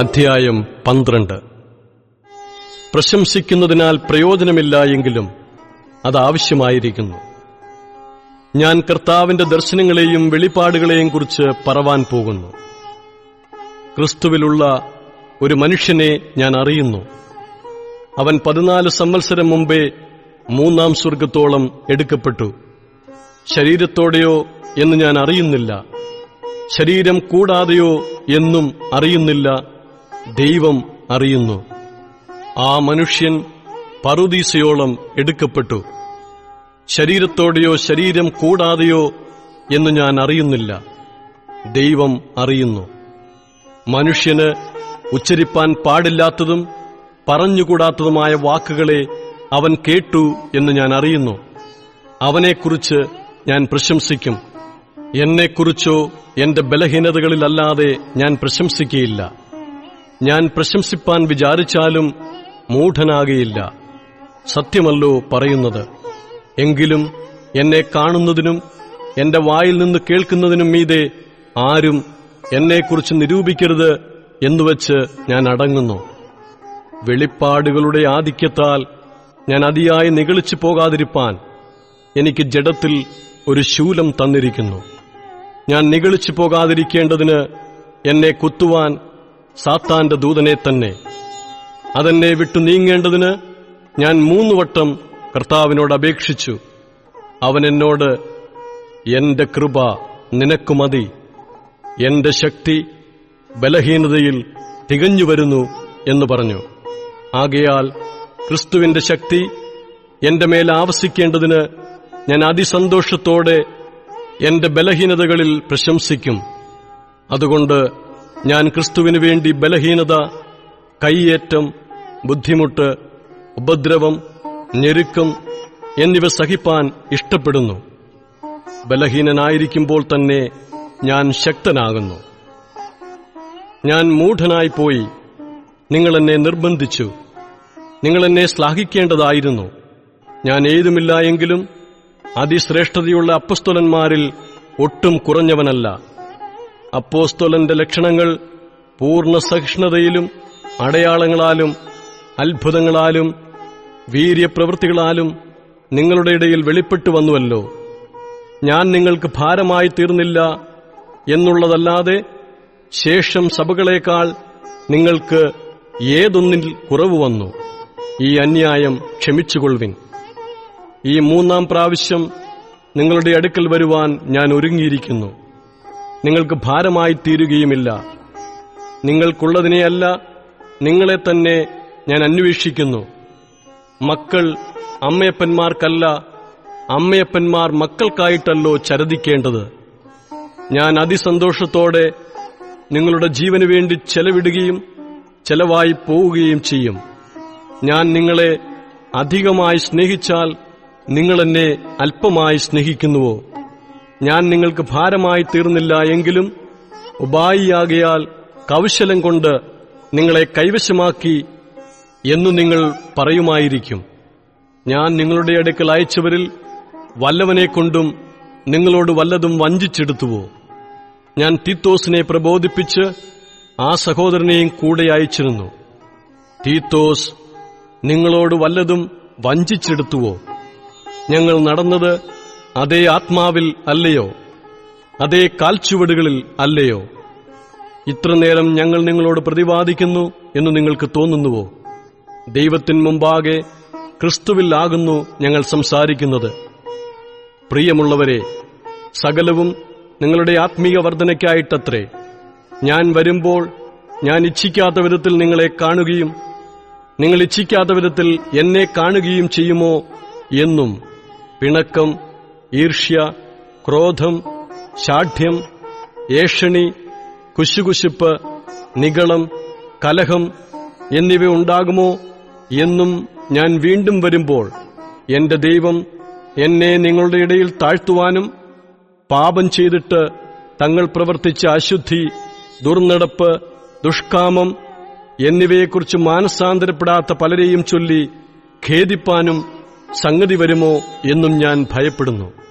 അധ്യായം പന്ത്രണ്ട്. പ്രശംസിക്കുന്നതിനാൽ പ്രയോജനമില്ല എങ്കിലും അതാവശ്യമായിരിക്കുന്നു ഞാൻ കർത്താവിന്റെ ദർശനങ്ങളെയും വെളിപ്പാടുകളെയും കുറിച്ച് പറവാൻ പോകുന്നു. ക്രിസ്തുവിലുള്ള ഒരു മനുഷ്യനെ ഞാൻ അറിയുന്നു. അവൻ പതിനാല് സംവത്സരം മുമ്പേ മൂന്നാം സ്വർഗത്തോളം എടുക്കപ്പെട്ടു. ശരീരത്തോടെയോ എന്ന് ഞാൻ അറിയുന്നില്ല. ശരീരം കൂടാതെയോ എന്നും അറിയുന്നില്ല. ദൈവം അറിയുന്നു. ആ മനുഷ്യൻ പറുദീസയോളം എടുക്കപ്പെട്ടു. ശരീരത്തോടെയോ ശരീരം കൂടാതെയോ എന്ന് ഞാൻ അറിയുന്നില്ല. ദൈവം അറിയുന്നു. മനുഷ്യന് ഉച്ചരിപ്പാൻ പാടില്ലാത്തതും പറഞ്ഞുകൂടാത്തതുമായ വാക്കുകളെ അവൻ കേട്ടു എന്ന് ഞാൻ അറിയുന്നു. അവനെക്കുറിച്ച് ഞാൻ പ്രശംസിക്കും. എന്നെക്കുറിച്ചോ എന്റെ ബലഹീനതകളിലല്ലാതെ ഞാൻ പ്രശംസിക്കയില്ല. ഞാൻ പ്രശംസിപ്പാൻ വിചാരിച്ചാലും മൂഢനാകയില്ല. സത്യമല്ലോ പറയുന്നത്. എങ്കിലും എന്നെ കാണുന്നതിനും എന്റെ വായിൽ നിന്ന് കേൾക്കുന്നതിനും മീതെ ആരും എന്നെക്കുറിച്ച് നിരൂപിക്കരുത് എന്നുവച്ച് ഞാൻ അടങ്ങുന്നു. വെളിപ്പാടുകളുടെ ആധിക്യത്താൽ ഞാൻ അതിയായി നിഗളിച്ചു പോകാതിരിപ്പാൻ എനിക്ക് ജഡത്തിൽ ഒരു ശൂലം തന്നിരിക്കുന്നു. ഞാൻ നിഗളിച്ചു പോകാതിരിക്കേണ്ടതിന് എന്നെ കുത്തുവാൻ സാത്താന്റെ ദൂതനെ തന്നെ. അതെന്നെ വിട്ടു നീങ്ങേണ്ടതിന് ഞാൻ മൂന്ന് വട്ടം കർത്താവിനോട് അപേക്ഷിച്ചു. അവൻ എന്നോട് എന്റെ കൃപ നിനക്കു മതി. എന്റെ ശക്തി ബലഹീനതയിൽ തികഞ്ഞു വരുന്നു എന്ന് പറഞ്ഞു. ആകയാൽ ക്രിസ്തുവിന്റെ ശക്തി എന്റെ മേൽ ആവസിക്കേണ്ടതിന് ഞാൻ അതിസന്തോഷത്തോടെ എന്റെ ബലഹീനതകളിൽ പ്രശംസിക്കും. അതുകൊണ്ട് ഞാൻ ക്രിസ്തുവിനു വേണ്ടി ബലഹീനത കൈയേറ്റം ബുദ്ധിമുട്ട് ഉപദ്രവം ഞെരുക്കം എന്നിവ സഹിപ്പാൻ ഇഷ്ടപ്പെടുന്നു. ബലഹീനനായിരിക്കുമ്പോൾ തന്നെ ഞാൻ ശക്തനാകുന്നു. ഞാൻ മൂഢനായി പോയി നിങ്ങൾ എന്നെ നിർബന്ധിച്ചു. നിങ്ങൾ എന്നെ ശ്ലാഘിക്കേണ്ടതായിരുന്നു. ഞാൻ ഏതുമില്ല എങ്കിലും അതിശ്രേഷ്ഠതയുള്ള അപ്പസ്തുലന്മാരിൽ ഒട്ടും കുറഞ്ഞവനല്ല. അപ്പോസ്തോലന്റെ ലക്ഷണങ്ങൾ പൂർണ സഹിഷ്ണുതയിലും അടയാളങ്ങളാലും അത്ഭുതങ്ങളാലും വീര്യപ്രവൃത്തികളാലും നിങ്ങളുടെ ഇടയിൽ വെളിപ്പെട്ടു വന്നുവല്ലോ. ഞാൻ നിങ്ങൾക്ക് ഭാരമായി തീർന്നില്ല എന്നുള്ളതല്ലാതെ ശേഷം സഭകളേക്കാൾ നിങ്ങൾക്ക് ഏതൊന്നിൽ കുറവ് വന്നു? ഈ അന്യായം ക്ഷമിച്ചുകൊള്ളുവിൻ. ഈ മൂന്നാം പ്രാവശ്യം നിങ്ങളുടെ അടുക്കൽ വരുവാൻ ഞാൻ ഒരുങ്ങിയിരിക്കുന്നു. നിങ്ങൾക്ക് ഭാരമായി തീരുകയുമില്ല. നിങ്ങൾക്കുള്ളതിനെയല്ല നിങ്ങളെ തന്നെ ഞാൻ അന്വേഷിക്കുന്നു. മക്കൾ അമ്മയപ്പന്മാർക്കല്ല അമ്മയപ്പന്മാർ മക്കൾക്കായിട്ടല്ലോ ചരദിക്കേണ്ടത് ഞാൻ അതിസന്തോഷത്തോടെ നിങ്ങളുടെ ജീവന് വേണ്ടി ചെലവിടുകയും ചെലവായി പോവുകയും ചെയ്യും. ഞാൻ നിങ്ങളെ അധികമായി സ്നേഹിച്ചാൽ നിങ്ങളെന്നെ അല്പമായി സ്നേഹിക്കുന്നുവോ? ഞാൻ നിങ്ങൾക്ക് ഭാരമായി തീർന്നില്ല എങ്കിലും ഉപായിയാകയാൽ കൗശലം കൊണ്ട് നിങ്ങളെ കൈവശമാക്കി എന്നു നിങ്ങൾ പറയുമായിരിക്കും. ഞാൻ നിങ്ങളുടെ അടുക്കൽ അയച്ചവരിൽ വല്ലവനെ കൊണ്ടും നിങ്ങളോട് വല്ലതും വഞ്ചിച്ചെടുത്തുവോ? ഞാൻ തീത്തോസിനെ പ്രബോധിപ്പിച്ച് ആ സഹോദരനെയും കൂടെ അയച്ചിരുന്നു. തീത്തോസ് നിങ്ങളോട് വല്ലതും വഞ്ചിച്ചെടുത്തുവോ? ഞങ്ങൾ നടന്നത് അതേ ആത്മാവിൽ അല്ലയോ? അതേ കാൽച്ചുവടുകളിൽ അല്ലയോ? ഇത്രനേരം ഞങ്ങൾ നിങ്ങളോട് പ്രതിവാദിക്കുന്നു എന്ന് നിങ്ങൾക്ക് തോന്നുന്നുവോ? ദൈവത്തിന് മുമ്പാകെ ക്രിസ്തുവിലാകുന്നു ഞങ്ങൾ സംസാരിക്കുന്നത്. പ്രിയമുള്ളവരെ സകലവും നിങ്ങളുടെ ആത്മീയ വർധനയ്ക്കായിട്ടത്രേ. ഞാൻ വരുമ്പോൾ ഞാൻ ഇച്ഛിക്കാത്ത വിധത്തിൽ നിങ്ങളെ കാണുകയും നിങ്ങൾ ഇച്ഛിക്കാത്ത വിധത്തിൽ എന്നെ കാണുകയും ചെയ്യുമോ എന്നും പിണക്കം ഈർഷ്യ ക്രോധം ശാഠ്യം ഏഷണി കുശുകുശുപ്പ് നിഗളം കലഹം എന്നിവ ഉണ്ടാകുമോ എന്നും ഞാൻ വീണ്ടും വരുമ്പോൾ എന്റെ ദൈവം എന്നെ നിങ്ങളുടെ ഇടയിൽ താഴ്ത്തുവാനും പാപം ചെയ്തിട്ട് തങ്ങൾ പ്രവർത്തിച്ച അശുദ്ധി ദുർനടപ്പ് ദുഷ്കാമം എന്നിവയെക്കുറിച്ച് മാനസാന്തരപ്പെടാത്ത പലരെയും ചൊല്ലി ഖേദിപ്പാനും സംഗതി വരുമോ എന്നും ഞാൻ ഭയപ്പെടുന്നു.